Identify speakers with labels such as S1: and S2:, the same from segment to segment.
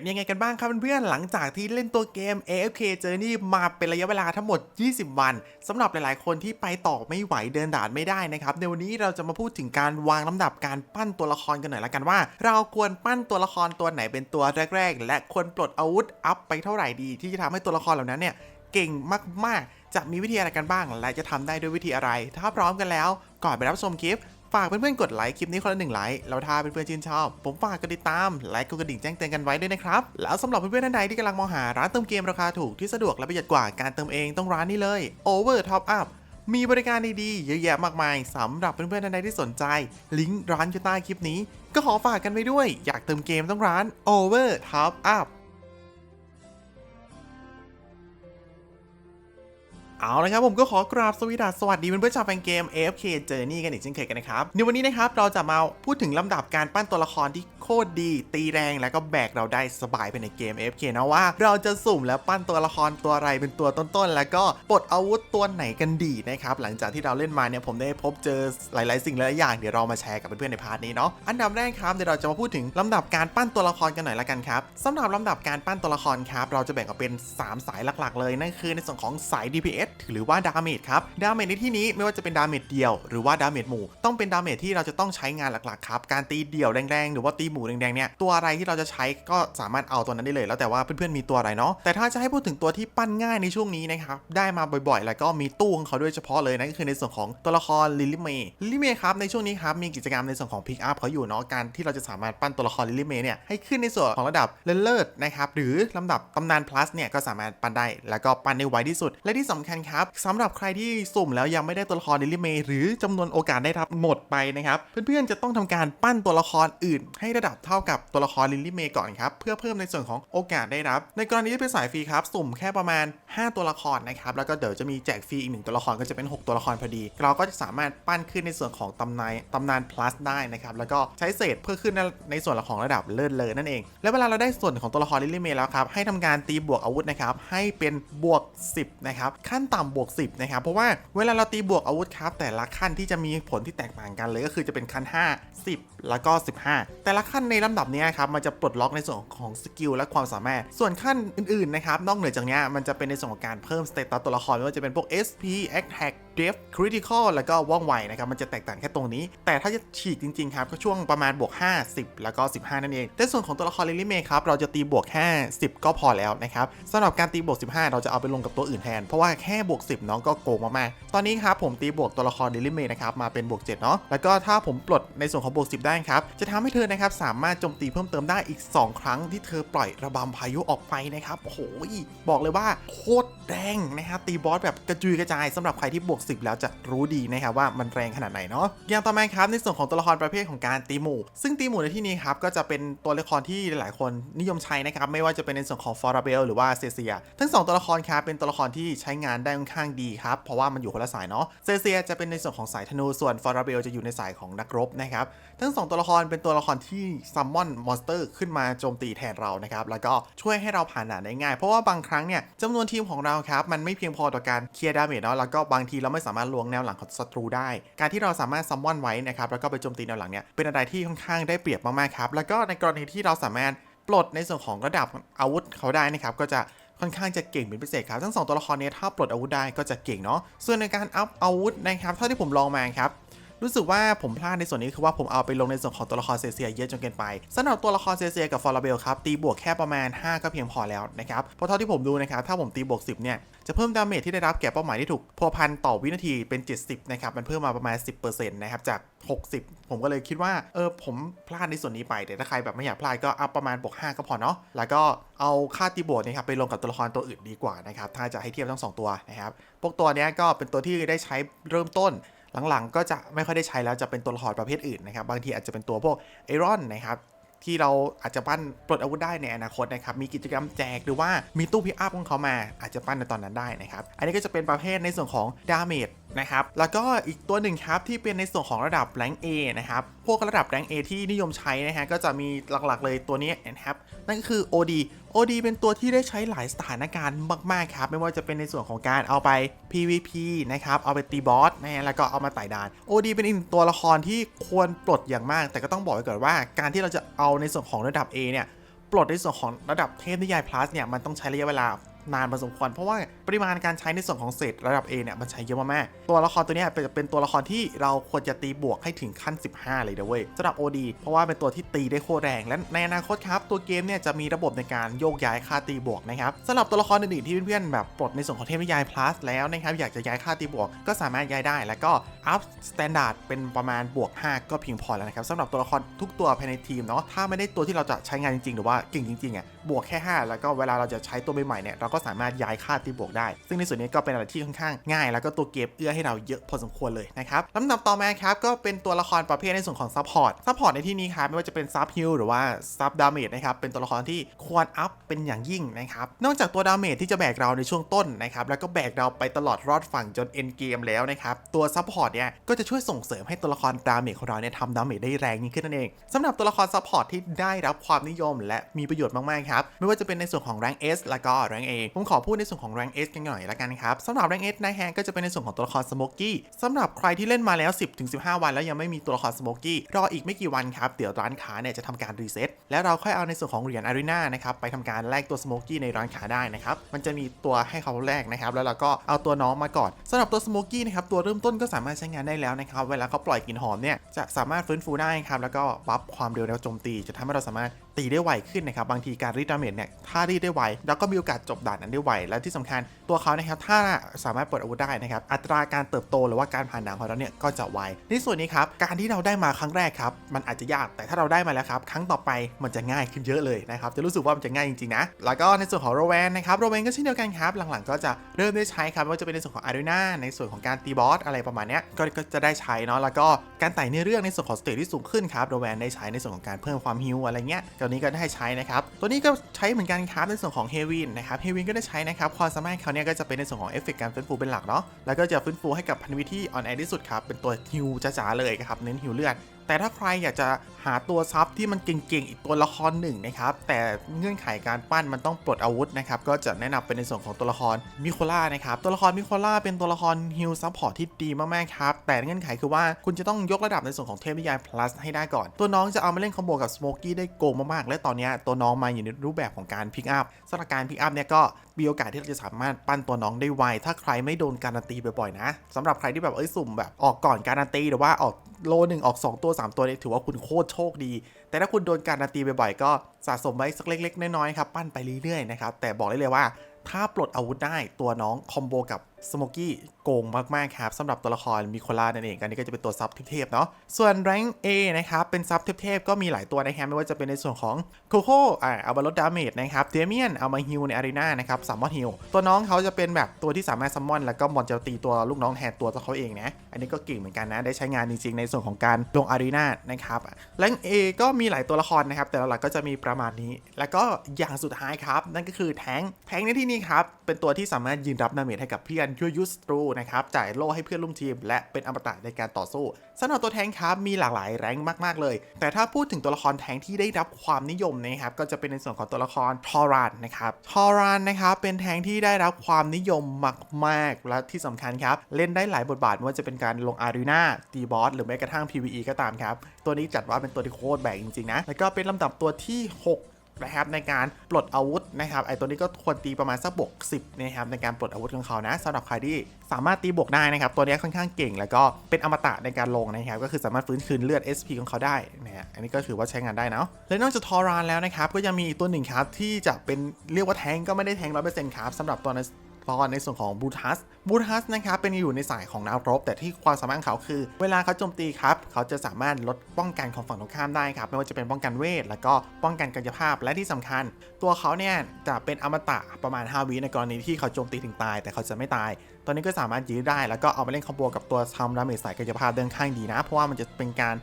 S1: เป็นยังไงกันบ้างครับเพื่อนๆหลังจากที่เล่นตัวเกม AFK Journey มาเป็นระยะเวลาทั้งหมด 20 วันสำหรับหลายๆ คนที่ไปต่อไม่ไหวเดินด่านไม่ได้นะครับในวันนี้เราจะมาพูดถึงการวางลำดับการปั้นตัวละครกันหน่อยละกันว่า เราควรปั้นตัวละครตัวไหนเป็นตัวแรก ๆ และควรปลดอาวุธอัพไปเท่าไหร่ดี ที่จะทำให้ตัวละครเหล่านั้นเนี่ยเก่งมากๆ จะมีวิธีอะไรกันบ้าง และจะทำได้ด้วยวิธีอะไร ถ้าพร้อมกันแล้ว ก่อนไปรับชมคลิป ฝากเพื่อนๆกดไลค์คลิปนี้คนละหนึ่งไลค์แล้วถ้าเพื่อนๆชื่นชอบ ผมฝากกดติดตามไลค์กดกระดิ่งแจ้งเตือนกันไว้ด้วยนะครับ แล้วสำหรับเพื่อนๆท่านใดที่กำลังมองหาร้านเติมเกมราคาถูกที่สะดวกและประหยัดกว่าการเติมเองต้องร้านนี้เลย Over Top Up มีบริการดีๆ เยอะแยะมากมายสำหรับเพื่อนๆท่านใดที่สนใจ ลิงก์ร้านอยู่ใต้คลิปนี้ ก็ขอฝากกันไว้ด้วย อยากเติมเกมต้องร้าน Over Top Up เอาละครับผมก็ขอกราบสวีดัสวัสดีเพื่อนๆชาวแฟนเกม AFK Journey กันอีกเช่นเคยกันนะครับในวันนี้นะครับเราจะมาพูดถึงลำดับการปั้นตัวละครที่ ตรดี ตีแรงแล้วก็แบกเราได้สบายไปในเกม F.K. นะว่า เราจะสุ่มแล้วปั้นตัวละครตัวอะไรเป็นตัวต้นๆ แล้วก็ปลดอาวุธตัวไหนกันดีนะครับหลังจากที่เราเล่นมาเนี่ยผมได้พบเจอหลายๆ สิ่งหลายๆอย่างเดี๋ยวเรามาแชร์กับเพื่อนๆในพาร์ทนี้เนาะอันดับแรกครับเดี๋ยวเราจะมาพูดถึงลำดับการปั้นตัวละครกันหน่อยละกันครับสำหรับลำดับการปั้นตัวละครครับเราจะแบ่งออกเป็น 3 สายหลักๆ เลยนั่นคือในส่วนของสาย DPS หรือว่าดาเมจครับดาเมจในที่นี้ไม่ว่าจะเป็นดาเมจเดียว หรือว่าดาเมจหมู่ต้องเป็นดาเมจที่เราจะต้องใช้งานหลักๆครับการตีเดี่ยวแรงๆหรือว่าตีหมูแดงๆเนี่ยตัวอะไรที่เราจะใช้ก็สามารถเอาตัวนั้นได้เลย แล้วแต่ว่าเพื่อนๆมีตัวอะไรเนาะแต่ถ้าจะให้พูดถึงตัวที่ปั้นง่ายในช่วงนี้นะครับได้มาบ่อยๆ แล้วก็มีตู้ของเขาด้วยเฉพาะเลยนั่นก็คือในส่วนของตัวละครลิลิเมย์ลิลิเมย์ครับในช่วงนี้ครับมีกิจกรรมในส่วนของพิกอัพเขาอยู่เนาะการที่เราจะสามารถปั้นตัวละครลิลิเมย์เนี่ยให้ขึ้นในส่วนของระดับเลิศนะครับหรือลำดับตำนาน plus เนี่ยก็สามารถปั้นได้ แล้วก็ปั้นได้ไวที่สุด และที่สำคัญครับสำหรับใครที่สุ่มแล้วยังไม่ได้ตัวละครลิลิเมย์หรือจำนวนโอกาสได้รับหมดไปนะครับเพื่อนๆจะต้องทำการปั้นตัวละครอื่นให้ระดับเท่ากับตัวละครลิลิเมย์ก่อนครับเพื่อเพิ่มในส่วนของโอกาสได้รับ ในกรณีที่เป็นสายฟรีครับสุ่มแค่ประมาณ 5 ตัวละครนะครับแล้วก็เดี๋ยวจะมีแจกฟรีอีกหนึ่งตัวละครก็จะเป็น 6 ตัวละครพอดี เราก็จะสามารถปั้นขึ้นในส่วนของตำนานตำนาน plus ได้นะครับแล้วก็ใช้เศษเพื่อขึ้นในส่วนของระดับเลิศเลยนั่นเอง แล้วเวลาเราได้ส่วนของตัวละครลิลิเมย์แล้วครับให้ทำการตีบวกอาวุธนะครับให้เป็นบวก 10นะครับขั้นต่ำบวก 10นะครับเพราะว่าเวลาเราตีบวกอาวุธครับแต่ละขั้นที่จะมีผลที่แตกต่างกันเลยก็คือจะเป็นขั้น 5 10 แล้วก็ 15 แต่ละขั้นในลำดับนี้ครับมันจะปลดล็อกในส่วนของสกิลและความสามารถ ส่วนขั้นอื่นๆนะครับนอกเหนือจากนี้มันจะเป็นในส่วนของการเพิ่มสเตตัสตัวละครไม่ว่าจะเป็นพวก SP Attack Def Critical แล้วก็ว่องไวนะครับมันจะแตกต่างแค่ตรงนี้ แต่ถ้าจะฉีกจริงๆครับก็ช่วงประมาณบวก 5 10 แล้วก็ 15 นั่นเองแต่ส่วนของตัวละครลิลิเมครับเราจะตีบวกแค่ 10 ก็พอแล้วนะครับสำหรับการตีบวก 15 เราจะเอาไปลงกับตัวอื่นแทน เพราะว่าแค่บวก 10 น้องก็โกงมากๆตอนนี้ครับผมตีบวกตัวละครลิลิเมนะครับมาเป็นบวก7เนาะแล้วก็ถ้าผมปลดในส่วนของบวก 10 ได้ครับจะทำให้เธอนะครับสามารถโจมตีเพิ่มเติมได้อีก 2 ครั้งที่เธอปล่อยระบำพายุออกไปนะครับโอ้โหบอกเลยว่าโคตรแรงนะครับตีบอสแบบกระจุยกระจายสำหรับใครที่บวก 10 แล้วจะรู้ดีนะครับว่ามันแรงขนาดไหนเนาะอย่างต่อมาครับในส่วนของตัวละครประเภทของการตีหมู่ ซึ่งตีหมู่ในที่นี้ครับก็จะเป็นตัวละครที่หลายๆ คนนิยมใช้นะครับไม่ว่าจะเป็นในส่วนของฟอร์เบลหรือว่าเซเซีย ทั้ง 2 ตัวละครครับเป็นตัวละครที่ใช้งานได้ค่อนข้างดีครับเพราะว่ามันอยู่คนละสายเนาะเซเซียจะเป็นในส่วนของสายธนูส่วนฟอร์เบลจะอยู่ในสายของนักรบนะครับทั้ง 2 ตัวละครเป็นตัวละครที่ซัมมอนมอนสเตอร์ขึ้นมาโจมตีแทนเรานะครับ แล้วก็ช่วยให้เราผ่านด่านได้ง่าย เพราะว่าบางครั้งเนี่ยจำนวนทีมของเราครับมันไม่เพียงพอต่อการเคลียร์ดาเมจเนาะแล้วก็บางทีเราไม่สามารถลวงแนวหลังของศัตรูได้ การที่เราสามารถซัมมอนไว้นะครับแล้วก็ไปโจมตีแนวหลังเนี่ยเป็นอะไรที่ค่อนข้างได้เปรียบมากๆครับแล้วก็ในกรณีที่เราสามารถปลดในส่วนของระดับอาวุธเขาได้นะครับก็จะค่อนข้างจะเก่งเป็นพิเศษครับ ทั้งสองตัวละครนี้ถ้าปลดอาวุธได้ก็จะเก่งเนาะส่วนในการอัพอาวุธนะครับเท่าที่ผมลองมาครับ รู้สึกว่าผมพลาดในส่วนนี้คือว่าผมเอาไปลงในส่วนของตัวละครเซเซียเยอะจนเกินไปสำหรับตัวละครเซเซียกับฟอร์เบลครับตีบวกแค่ประมาณ 5 ก็เพียงพอแล้วนะครับเพราะเท่าที่ผมดูนะครับถ้าผมตีบวก 10 เนี่ยจะเพิ่มดาเมจที่ได้รับแก่เป้าหมายที่ถูกพัวพันต่อวินาทีเป็น 70 นะครับ มันเพิ่มมาประมาณ 10%นะครับจาก 60 ผมก็เลยคิดว่า เออ ผมพลาดในส่วนนี้ไป แต่ถ้าใครแบบไม่อยากพลาดก็อัพประมาณบวก 5 ก็พอเนาะ แล้วก็เอาค่าตีบวกนะครับไปลงกับตัวละครตัวอื่นดีกว่านะครับ ถ้าจะให้เทียบทั้งสองตัวนะครับ พวกตัวนี้ก็เป็นตัวที่ได้ใช้เริ่มต้น หลังๆ ก็จะไม่ค่อยได้ใช้แล้วจะเป็นตัวละครประเภทอื่นนะครับ บางทีอาจจะเป็นตัวพวกไอรอนนะครับที่เราอาจจะปั้นปลดอาวุธได้ในอนาคตนะครับ มีกิจกรรมแจกหรือว่ามีตู้พิอัพของเขามาอาจจะปั้นในตอนนั้นได้นะครับ อันนี้ก็จะเป็นประเภทในส่วนของดาเมจ นะครับ แล้วก็อีกตัวหนึ่งครับที่เป็นในส่วนของระดับแรง A นะครับ พวกระดับแรง A ที่นิยมใช้นะฮะก็จะมีหลักๆเลยตัวนี้นะครับ นั่นก็คือ OD OD เป็นตัวที่ได้ใช้หลายสถานการณ์มากๆครับ ไม่ว่าจะเป็นในส่วนของการเอาไป PVP นะครับ เอาไปตีบอสนะฮะแล้วก็เอามาไต่ด่าน OD เป็นอีกตัวละครที่ควรปลดอย่างมาก แต่ก็ต้องบอกไว้ก่อนว่า การที่เราจะเอาในส่วนของระดับ A เนี่ยปลดในส่วนของระดับเทพนิยาย plus เนี่ยมันต้องใช้ระยะเวลา นานพอสมควรเพราะว่าปริมาณการใช้ในส่วนของเศษระดับ A เนี่ยมันใช้เยอะมากๆตัวละครตัวนี้เป็นเป็นตัวละครที่เราควรจะตีบวกให้ถึงขั้น 15 เลยนะเว้ยสำหรับ OD เพราะว่าเป็นตัวที่ตีได้โคตรแรง และในอนาคตครับตัวเกมเนี่ยจะมีระบบในการโยกย้ายค่าตีบวกนะครับสำหรับตัวละครอื่นๆที่เพื่อนๆแบบปลดในส่วนของเทพนิยาย plus แล้วนะครับอยากจะย้ายค่าตีบวกก็สามารถย้ายได้ แล้วก็ up standard เป็นประมาณบวก 5 ก็เพียงพอแล้วนะครับสำหรับตัวละครทุกตัวภายในทีมเนาะถ้าไม่ได้ตัวที่เราจะใช้งานจริงๆ หรือว่าเก่งจริงๆอะบวกแค่ 5 แล้วก็เวลาเราจะใช้ตัวใหม่ๆเนี่ยเราก็สามารถย้ายค่าตีบวกได้ ซึ่งในส่วนนี้ก็เป็นอะไรที่ค่อนข้างง่าย แล้วก็ตัวเกมเอื้อให้เราเยอะพอสมควรเลยนะครับลำดับต่อมาครับก็เป็นตัวละครประเภทในส่วนของซัพพอร์ตซัพพอร์ตในที่นี้ครับไม่ว่าจะเป็นซับฮิลหรือว่าซับดาเมจนะครับเป็นตัวละครที่ควรอัพเป็นอย่างยิ่งนะครับนอกจากตัวดาเมจที่จะแบกเราในช่วงต้นนะครับแล้วก็แบกเราไปตลอดรอดฝั่งจนเอ็นเกมแล้วนะครับตัวซัพพอร์ตเนี่ยก็จะช่วยส่งเสริมให้ตัวละครดาเมจของเราเนี่ยทำดาเมจได้แรงยิ่งขึ้นนั่นเองสำหรับตัวละครซัพพอร์ตที่ได้รับความนิยม และมีประโยชน์มากๆครับไม่ว่าจะเป็นในส่วนของแรง S แล้วก็แรง A ผมขอพูดในส่วนของแรง S กันหน่อยละกันครับสำหรับแรง S นะฮะก็จะเป็นในส่วนของตัวละครสโมกกี้สำหรับใครที่เล่นมาแล้ว 10-15 วันแล้วยังไม่มีตัวละครสโมกกี้รออีกไม่กี่วันครับเดี๋ยวร้านค้าเนี่ยจะทำการรีเซ็ตแล้วเราค่อยเอาในส่วนของเหรียญอารีนานะครับไปทำการแลกตัวสโมกกี้ในร้านค้าได้นะครับมันจะมีตัวให้เขาแลกนะครับแล้วเราก็เอาตัวน้องมาก่อนสำหรับตัวสโมกกี้นะครับตัวเริ่มต้นก็สามารถใช้งานได้แล้วนะครับเวลาเขาปล่อยกลิ่นหอมเนี่ยจะสามารถฟื้นฟูได้ครับแล้วก็บัฟความเร็วแนวโจมตีจะทำให้เราสามารถ ตีได้ไวขึ้นนะครับบางทีการรีดดาเมจเนี่ยถ้ารีดได้ไวแล้วก็มีโอกาสจบด่านนั้นได้ไวและที่สำคัญตัวเขานะครับถ้าสามารถปลดอาวุธได้นะครับอัตราการเติบโตหรือว่าการผ่านด่านของเราเนี่ยก็จะไวในส่วนนี้ครับการที่เราได้มาครั้งแรกครับมันอาจจะยากแต่ถ้าเราได้มาแล้วครับครั้งต่อไปมันจะง่ายขึ้นเยอะเลยนะครับจะรู้สึกว่ามันจะง่ายจริงๆนะแล้วก็ในส่วนของโรแวนนะครับโรแวนก็เช่นเดียวกันครับหลังๆ ก็จะเริ่มได้ใช้ครับไม่ว่าจะเป็นในส่วนของอารีนาในส่วนของการตีบอสอะไรประมาณนี้ก็จะได้ใช้เนาะแล้วก็การไต่ในเรื่องในส่วนของสเตจที่สูงขึ้นครับโรแวนได้ใช้ในส่วนของการเพิ่มความฮิวอะไรเงี้ยตัวนี้ก็ได้ใช้นะครับตัวนี้ก็ใช้เหมือนกันครับในส่วนของเฮวินนะครับเฮวินก็ได้ใช้นะครับความสามารถเขาเนี่ยก็จะเป็นในส่วนของเอฟเฟกต์การฟื้นฟูเป็นหลักเนาะแล้วก็จะฟื้นฟูให้กับพันธมิตรที่อ่อนแอที่สุดครับเป็นตัวฮิวจ๋าๆเลยครับเน้นฮิวเลือด แต่ถ้าใครอยากจะหาตัวซับที่มันเก่งๆ อีกตัวละครหนึ่งนะครับแต่เงื่อนไขการปั้นมันต้องปลดอาวุธนะครับก็จะแนะนำเป็นในส่วนของตัวละครมิโคล่านะครับตัวละครมิโคล่าเป็นตัวละครฮิลซัพพอร์ตที่ดีมากๆครับแต่เงื่อนไขคือว่าคุณจะต้องยกระดับในส่วนของเทพนิยาย plus ให้ได้ก่อน ตัวน้องจะเอามาเล่นคอมโบกับสโมกี้ได้โกงมากๆและตอนนี้ตัวน้องมาอยู่ในรูปแบบของการพิกอัพสำหรับการพิกอัพเนี่ยก็มีโอกาสที่เราจะสามารถปั้นตัวน้องได้ไวถ้าใครไม่โดนการันตีบ่อยๆนะสำหรับใครที่แบบเอ้ยสุ่มแบบออกก่อนการันตีหรือว่าออก โลหนึ่งออก 2 ตัว 3 ตัวเนี่ยถือว่าคุณโคตรโชคดี แต่ถ้าคุณโดนการันตีบ่อยๆ ก็สะสมไว้สักเล็ก ๆ น้อยๆครับ ปั้นไปเรื่อยๆนะครับ แต่บอกได้เลยว่า ถ้าปลดอาวุธได้ตัวน้องคอมโบกับ สโมกี้โกงมาก ๆ ครับสำหรับตัวละครมิโคล่านั่นเองอันนี้ก็จะเป็นตัวซับเทพๆเนาะส่วนแรง A นะครับ เป็นซับเทพๆก็มีหลายตัวนะครับไม่ว่าจะเป็นในส่วนของโคโค่อ่าเอามาลดดาเมจนะครับเดเมียนเอามาฮิลในอารีนานะครับซัมอนฮิลตัวน้องเขาจะเป็นแบบตัวที่สามารถซัมมอนแล้วก็มอนจะตีตัวลูกน้องแทนตัวเขาเองนะอันนี้ก็เก่งเหมือนกันนะได้ใช้งานจริงๆในส่วนของการลงอารีนานะครับแรง A ก็มีหลายตัวละครนะครับแต่หลักๆก็จะมีประมาณนี้ แล้วก็อย่างสุดท้ายครับนั่นก็คือแทงแทงในที่นี้ครับเป็นตัวที่สามารถยืนรับดาเมจให้กับเพื่อนยูยูสตรูนะครับจ่ายโล่ให้เพื่อนร่วมทีม และเป็นอมตะในการต่อสู้สำหรับตัวแทงครับมีหลากหลายแรงมาก ๆ เลย แต่ถ้าพูดถึงตัวละครแทงที่ได้รับความนิยมนะครับก็จะเป็นในส่วนของตัวละครทอรันนะครับทอรันนะครับเป็นแทงที่ได้รับความนิยมมากๆและที่สำคัญครับเล่นได้หลายบทบาทไม่ว่าจะเป็นการลงอารีนาตีบอสหรือแม้กระทั่ง PVE ก็ตามครับตัวนี้จัดว่าเป็นตัวที่โคตรแบกจริงๆนะแล้วก็เป็นลำดับตัวที่ 6 นะครับในการปลดอาวุธนะครับไอตัวนี้ก็ควรตีประมาณสักบวก10นะครับในการปลดอาวุธของเขานะสำหรับใครที่สามารถตีบวกได้นะครับตัวนี้ค่อนข้างเก่ง แล้วก็เป็นอมตะในการลงนะครับก็คือสามารถฟื้นคืนเลือด SP ของเขาได้นะฮะอันนี้ก็ถือว่าใช้งานได้นะและนอกจากทอรานแล้วนะครับก็ยังมีตัวหนึ่งครับที่จะเป็นเรียกว่าแทงก็ไม่ได้แทงร้อยเปอร์เซ็นต์ครับสำหรับตัวใน ตอนในส่วนของบูทัสบูทัสนะครับเป็นอยู่ในสายของนักรบ แต่ที่ความสามารถเขาคือ เวลาเขาโจมตีครับ เขาจะสามารถลดป้องกันของฝั่งตรงข้ามได้ครับ ไม่ว่าจะเป็นป้องกันเวท แล้วก็ป้องกันกายภาพและที่สำคัญ ตัวเขาเนี่ยจะเป็นอมตะประมาณ 5 วิในกรณีที่เขาโจมตีถึงตาย แต่เขาจะไม่ตาย ตอนนี้ก็สามารถยื้อได้แล้วก็เอาไปเล่นคอมโบกับตัวทำดาเมจสายกายภาพเดินข้างดีนะ เพราะว่ามันจะเป็นการ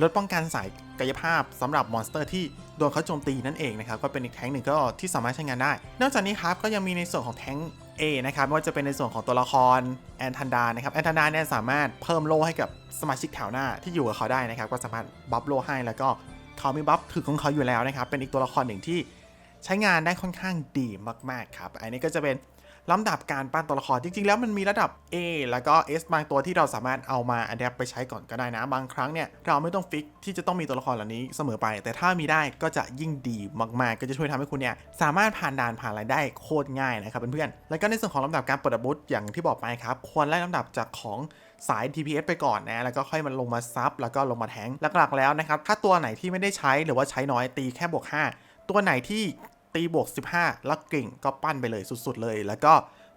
S1: ลดป้องกันสายกายภาพสำหรับมอนสเตอร์ที่โดนเขาโจมตีนั่นเองนะครับก็เป็นอีกแท้งหนึ่งก็ที่สามารถใช้งานได้ นอกจากนี้ครับก็ยังมีในส่วนของแท้ง A นะครับไม่ว่าจะเป็นในส่วนของตัวละครแอนทันดานะครับแอนทันดาเนี่ยสามารถเพิ่มโลให้กับสมาชิกแถวหน้าที่อยู่กับเขาได้นะครับก็สามารถบัฟโล่ให้แล้วก็เขามีบัฟถึกของเขาอยู่แล้วนะครับเป็นอีกตัวละครหนึ่งที่ใช้งานได้ค่อนข้างดีมากๆครับ อันนี้ก็จะเป็น ลำดับการปั้นตัวละครจริง ๆ แล้วมันมีระดับ A แล้วก็ S บางตัวที่เราสามารถเอามาอัดแอปไปใช้ก่อนก็ได้นะ บางครั้งเนี่ยเราไม่ต้องฟิกที่จะต้องมีตัวละครเหล่านี้เสมอไป แต่ถ้ามีได้ก็จะยิ่งดีมากๆ ก็จะช่วยทำให้คุณเนี่ยสามารถผ่านด่านผ่านอะไรได้โคตรง่ายนะครับเพื่อนๆแล้วก็ในส่วนของลำดับการเปิดอาวุธอย่างที่บอกไปครับควรไล่ลำดับจากของสาย DPS ไปก่อนนะ แล้วก็ค่อยมันลงมาซับ แล้วก็ลงมาแทงหลักๆแล้วนะครับ ถ้าตัวไหนที่ไม่ได้ใช้หรือว่าใช้น้อยตีแค่บวก 5 ตัวไหนที่ ตีบวก 15 แล้วเก่งก็ปั้นไปเลยสุดๆเลย แล้วก็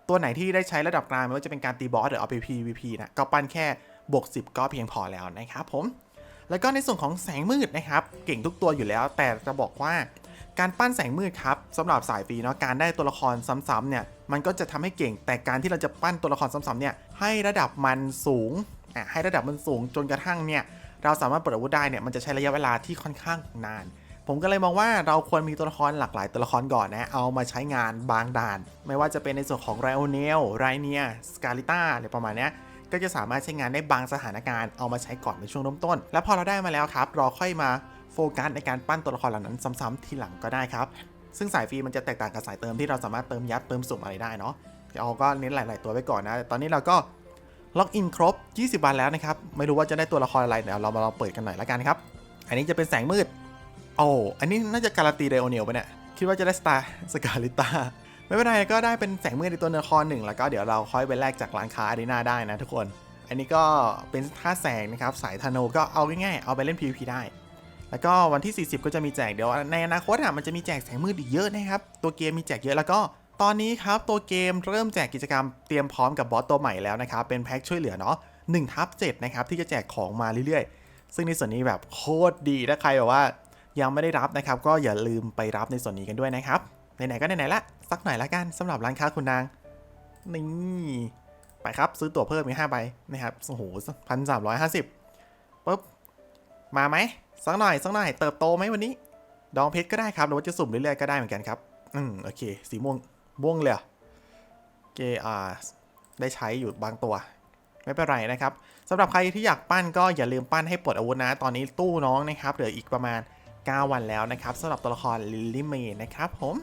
S1: ตัวไหนที่ได้ใช้ระดับกลางไม่ว่าจะเป็นการตีบอสหรือเอาไป PVP นะก็ปั้นแค่บวก 10 ก็เพียงพอแล้วนะครับผม แล้วก็ในส่วนของแสงมืดนะครับ เก่งทุกตัวอยู่แล้ว แต่จะบอกว่าการปั้นแสงมืดครับสำหรับสายฟรีเนาะการได้ตัวละครซ้ำๆเนี่ยมันก็จะทำให้เก่ง แต่การที่เราจะปั้นตัวละครซ้ำๆเนี่ยให้ระดับมันสูงอะให้ระดับมันสูงจนกระทั่งเนี่ยเราสามารถเปิดอาวุธได้เนี่ยมันจะใช้ระยะเวลาที่ค่อนข้างนาน ผมก็เลยมองว่าเราควรมีตัวละครหลากหลายตัวละครก่อนนะ เอามาใช้งานบางด่าน ไม่ว่าจะเป็นในส่วนของไรโอเนลไรเนียสกาลิต้าอะไรประมาณนี้ก็จะสามารถใช้งานได้บางสถานการณ์เอามาใช้ก่อนในช่วงเริ่มต้น แล้วพอเราได้มาแล้วครับเราค่อยมาโฟกัสในการปั้นตัวละครเหล่านั้นซ้ำๆทีหลังก็ได้ครับ ซึ่งสายฟรีมันจะแตกต่างกับสายเติมที่เราสามารถเติมยัดเติมสุ่มอะไรได้เนาะเราก็เน้นหลาย ๆ ตัวไว้ก่อนนะตอนนี้เราก็ล็อกอินครบ 20 วันแล้วนะครับ ไม่รู้ว่าจะได้ตัวละครอะไรเดี๋ยวเรามาลองเปิดกันหน่อยละกันครับ อันนี้จะเป็นแสงมืด โอ้อันนี้น่าจะการันตีเรโอเนียลไปเนี่ย คิดว่าจะได้สตาร์สกาลิตาไม่เป็นไรก็ได้เป็นแสงมืดในตัวละครหนึ่งแล้วก็เดี๋ยวเราค่อยไปแลกจากร้านค้าอารีนาได้นะทุกคน อันนี้ก็เป็นท่าแสงนะครับ สายธนูก็เอาง่ายๆเอาไปเล่น PVP ได้ แล้วก็วันที่ 40 ก็จะมีแจกเดี๋ยวในอนาคตอะมันจะมีแจกแสงมืดอีกเยอะนะครับ ตัวเกมมีแจกเยอะแล้วก็ตอนนี้ครับตัวเกมเริ่มแจกกิจกรรมเตรียมพร้อมกับบอสตัวใหม่แล้วนะครับเป็นแพ็คช่วยเหลือเนาะ1ทับ7นะครับที่จะแจกของมาเรื่อยๆ ซึ่งในส่วนนี้แบบโคตรดีถ้าใครแบบว่า ยังไม่ได้รับนะครับ ก็อย่าลืมไปรับในส่วนนี้กันด้วยนะครับไหนๆก็ไหนๆละสักหน่อยละกันสำหรับร้านค้าคุณนางนี่ไปครับซื้อตั๋วเพิ่มอีกห้าใบนะครับโอ้โหพันสามร้อยห้าสิบปุ๊บมาไหมสักหน่อยสักหน่อยเติบโตไหมวันนี้ ดองเพชรก็ได้ครับหรือว่าจะสุ่มเรื่อยๆก็ได้เหมือนกันครับอืมโอเค สีม่วงม่วงเลยเหรอโอเคอ่าได้ใช้อยู่บางตัว ไม่เป็นไรนะครับสำหรับใครที่อยากปั้นก็อย่าลืมปั้นให้ปลดอาวุธนะ ตอนนี้ตู้น้องนะครับเหลืออีกประมาณ 9 วันแล้วนะครับสำหรับตัวละครลิลลี่เมย์นะครับผม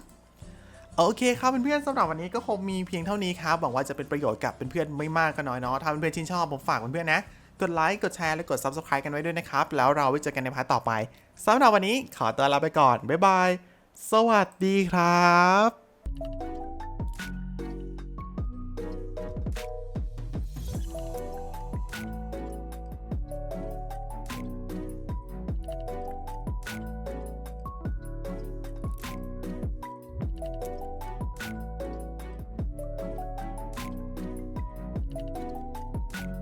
S1: โอเคครับเพื่อนๆสำหรับวันนี้ก็คงมีเพียงเท่านี้ครับหวังว่าจะเป็นประโยชน์กับเพื่อนๆไม่มากก็น้อยเนาะถ้าเพื่อนๆชื่นชอบผมฝากเพื่อนๆนะ กดไลค์กดแชร์และกด Subscribe กันไว้ด้วยนะครับ แล้วเราไว้เจอกันในพาร์ทต่อไปสำหรับวันนี้ขอตัวลาไปก่อนบ๊ายบายสวัสดีครับ